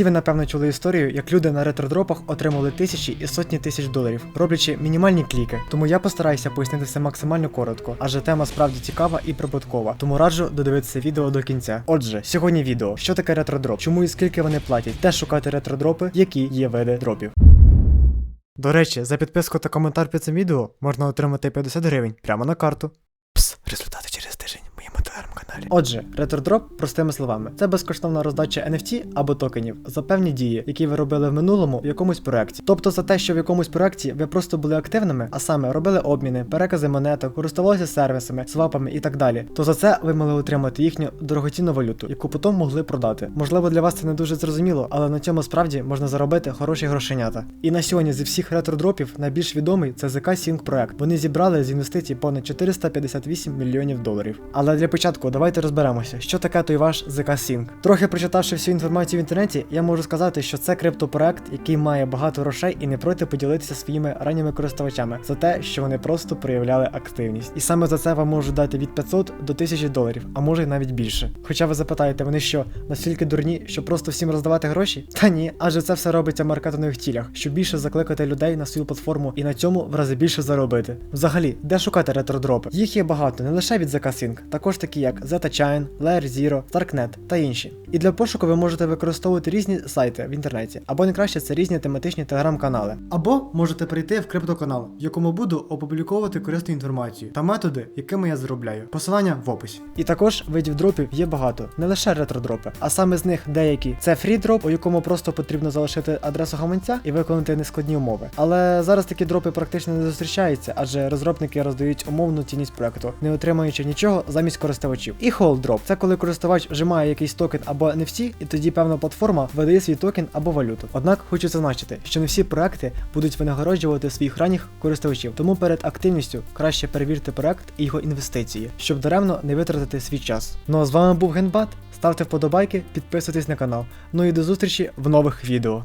Всі ви напевно чули історію, як люди на ретродропах отримали тисячі і сотні тисяч доларів, роблячи мінімальні кліки. Тому я постараюся пояснити все максимально коротко, адже тема справді цікава і прибуткова. Тому раджу додивитися відео до кінця. Отже, сьогодні відео: що таке ретродроп, чому і скільки вони платять, де шукати ретродропи, які є види дропів. До речі, за підписку та коментар під цим відео можна отримати 50 гривень прямо на карту. Телеграм-каналі. Отже, ретродроп, простими словами, це безкоштовна роздача NFT або токенів за певні дії, які ви робили в минулому в якомусь проекті. Тобто за те, що в якомусь проекті ви просто були активними, а саме робили обміни, перекази монеток, користувалися сервісами, свапами і так далі. То за це ви могли отримати їхню дорогоцінну валюту, яку потім могли продати. Можливо, для вас це не дуже зрозуміло, але на цьому справді можна заробити хороші грошенята. І на сьогодні зі всіх ретродропів найбільш відомий це ZK Sync проект. Вони зібрали з інвестицій понад 458 мільйонів доларів. Але для початку давайте розберемося, що таке той ваш ZK Sync. Трохи прочитавши всю інформацію в інтернеті, я можу сказати, що це криптопроект, який має багато грошей і не проти поділитися своїми ранніми користувачами за те, що вони просто проявляли активність. І саме за це вам можуть дати від 500 до 1000 доларів, а може й навіть більше. Хоча ви запитаєте, вони що, настільки дурні, що просто всім роздавати гроші? Та ні, адже це все робиться в маркетингових цілях, щоб більше закликати людей на свою платформу і на цьому в рази більше заробити. Взагалі, де шукати ретродропи? Їх є багато, не лише від ZK-Sync, також такі як ZetaChain, Layer Zero, Darknet та інші. І для пошуку ви можете використовувати різні сайти в інтернеті, або найкраще це різні тематичні телеграм-канали. Або можете прийти в криптоканал, в якому буду опубліковувати корисну інформацію та методи, якими я заробляю. Посилання в описі. І також видів дропів є багато, не лише ретродропи, а саме з них деякі це фрідроп, у якому просто потрібно залишити адресу гаманця і виконати нескладні умови. Але зараз такі дропи практично не зустрічаються, адже розробники роздають умовну цінність проекту, не отримуючи нічого замість користувачів. І hold drop – це коли користувач вжимає якийсь токен або NFT, і тоді певна платформа видає свій токен або валюту. Однак хочу зазначити, що не всі проекти будуть винагороджувати своїх ранніх користувачів, тому перед активністю краще перевірте проект і його інвестиції, щоб даремно не витратити свій час. Ну а з вами був Генбат. Ставте вподобайки, підписуйтесь на канал. Ну і до зустрічі в нових відео.